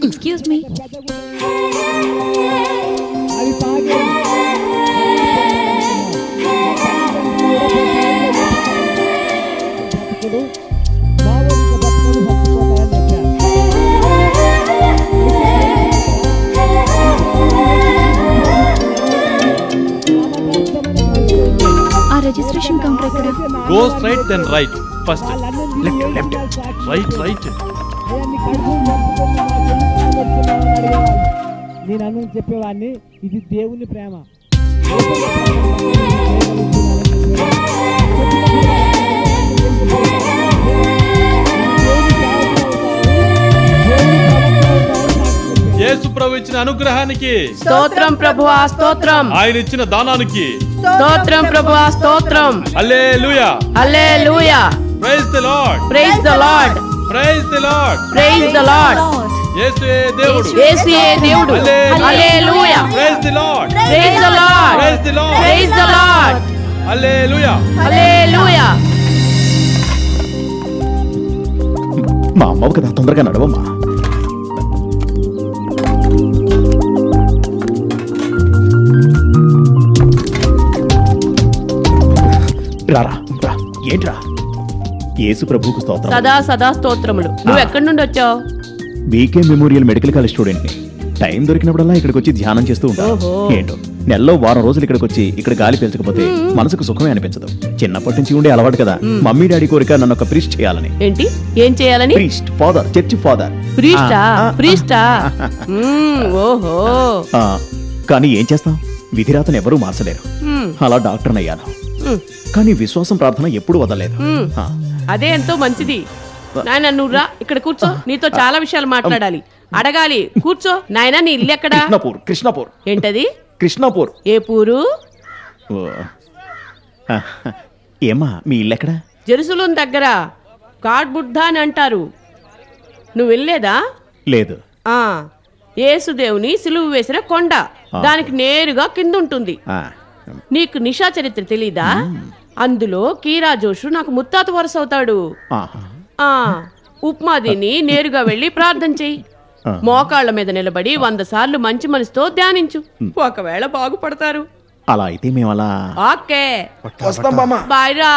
Excuse me uh registration counter ఎక్కడ? Go straight then right first left left right right నేను అన్నం చెప్పేవాడిని ఇది దేవుని ప్రేమ. యేసు ప్రభు ఇచ్చిన అనుగ్రహానికి స్తోత్రం ప్రభువా స్తోత్రం. ఆయన ఇచ్చిన దానానికి స్తోత్రం ప్రభువా స్తోత్రం. Hallelujah hallelujah. Praise the Lord. Praise the Lord. Praise the Lord. Praise the Lord. యేసుయే దేవుడు? యేసుయే దేవుడు? Hallelujah. Praise the Lord praise the Lord praise the Lord praise the Lord hallelujah మా అమ్మవు కదా తొందరగా నడవమ్మా. రారా రా. ఏంట్రా? యేసు ప్రభువుకు స్తోత్రం. సదా సదా స్తోత్రములు. నువ్వు ఎక్కడి నుండి వచ్చావు? బీకే మెమోరియల్ మెడికల్ కాలేజ్ స్టూడెంట్ని టైం దొరికినప్పుడల్లా ఇక్కడికి వచ్చి ధ్యానం చేస్తూ ఉంటాను. ఏంటో? నెలలో వారం రోజులు ఇక్కడికి వచ్చి ఇక్కడ గాలి పీల్చకపోతే మనసుకు సుఖమే అనిపించదు. చిన్నప్పటి నుంచి ఉండే అలవాటు కదా. మమ్మీ డాడీ కోరిక నన్ను ఒక ప్రీస్ట్ చేయాలని. ఏంటి? ఏం చేయాలని? Priest father church father. ప్రీస్టా? ప్రీస్టా? ఓహో. కానీ ఏం చేస్తాం? విధిరాతను ఎవరూ మార్చలేరు. అలా డాక్టర్ అయ్యాను కానీ విశ్వాసం ప్రార్థన ఎప్పుడు వదలలేదు. అదే ఎంతో మంచిది. నాయన నువ్వు రా. ఇక్కడ కూర్చో. నీతో చాలా విషయాలు మాట్లాడాలి. అడగాలి. కూర్చో. నాయన నీ ఇల్లు ఎక్కడా? కృష్ణపూర్ కృష్ణపూర్. ఏంటది? కృష్ణపూర్. ఏ పూరు? ఓ. ఆ, ఏమ్మా మీ ఇల్లు ఎక్కడ? జెరుసలం దగ్గర. గాడ్ బుద్ధ అని అంటారు. నువ్వు వెళ్ళేదా లేదు. ఆ యేసుదేవుని సిలువు వేసిన కొండ. దానికి నేరుగా కింద ఉంటుంది ఆ, నీకు నిషా చరిత్ర తెలీదా? అందులో కీరా జోషు నాకు ముత్తాత వరుస అవుతాడు ఆహా. ఆ ఉప్మా తిని నేరుగా వెళ్ళి ప్రార్థన చెయ్యి. మోకాళ్ళ మీద నిలబడి వంద సార్లు మంచి మనసుతో ధ్యానించు. ఒకవేళ బాగుపడతారు. అలా అయితే మేము అలా ఓకే బాయ్ రా.